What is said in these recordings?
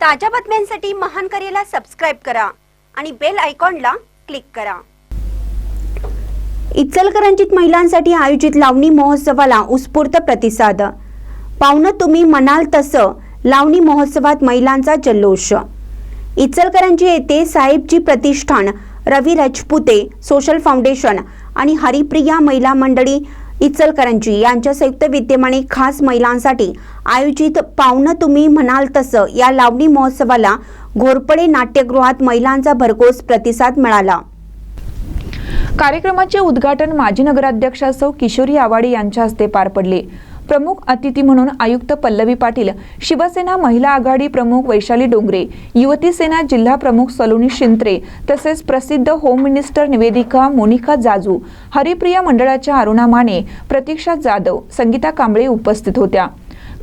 ताज्या बातम्यांसाठी महान करेला सबस्क्राईब करा आणि बेल आयकॉनला क्लिक करा. इचलकरंजीत महिलांसाठी आयोजित लावणी महोत्सवाला उत्स्फूर्त प्रतिसाद. पाहुणं तुम्ही म्हणाल तसं लावणी महोत्सवात महिलांचा जल्लोष. इचलकरंजी येथे साहेबजी प्रतिष्ठान रवी राजपुते सोशल फाउंडेशन आणि हरिप्रिया महिला मंडळी इचलकरंजी यांच्या संयुक्त विद्यमाने खास महिलांसाठी आयोजित पाहुणं तुम्ही म्हणाल तसं या लावणी महोत्सवाला घोरपडे नाट्यगृहात महिलांचा भरघोस प्रतिसाद मिळाला. कार्यक्रमाचे उद्घाटन माजी नगराध्यक्षा सौ किशोरी आवाडे यांच्या हस्ते पार पडले. प्रमुख अतिथी म्हणून आयुक्त पल्लवी पाटील शिवसेना महिला आघाडी प्रमुख वैशाली डोंगरे युवती सेना जिल्हा प्रमुख सलोनी शिंत्रे तसेच प्रसिद्ध होम मिनिस्टर निवेदिका मोनिका जाजू हरिप्रिया मंडळाच्या अरुणा माने प्रतीक्षा जाधव संगीता कांबळे उपस्थित होत्या.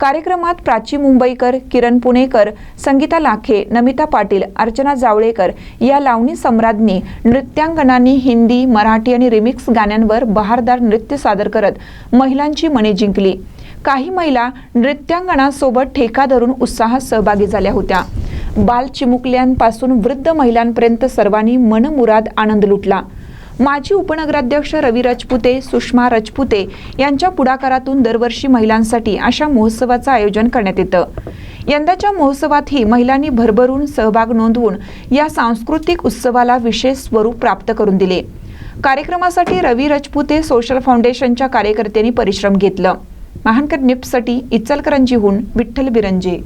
कार्यक्रमात प्राची मुंबईकर किरण पुणेकर संगीता लाखे नमिता पाटील अर्चना जावळेकर या लावणी सम्राज्ञी नृत्यांगनांनी हिंदी मराठी आणि रिमिक्स गाण्यांवर बहारदार नृत्य सादर करत महिलांची मने जिंकली. काही महिला नृत्यांगणासोबत ठेका धरून उत्साहात सहभागी झाल्या होत्या. बाल चिमुकल्यांपासून वृद्ध महिलांपर्यंत सर्वांनी मनमुराद आनंद लुटला. माजी उपनगराध्यक्ष रवी राजपुते सुषमा राजपुते यांच्या पुढाकारातून दरवर्षी महिलांसाठी अशा महोत्सवाचं आयोजन करण्यात येतं. यंदाच्या महोत्सवातही महिलांनी भरभरून सहभाग नोंदवून या सांस्कृतिक उत्सवाला विशेष स्वरूप प्राप्त करून दिले. कार्यक्रमासाठी रवी राजपुते सोशल फाउंडेशनच्या कार्यकर्त्यांनी परिश्रम घेतलं. महानकर निप्ससाठी इचलकरंजीहून विठ्ठल बिरंजे.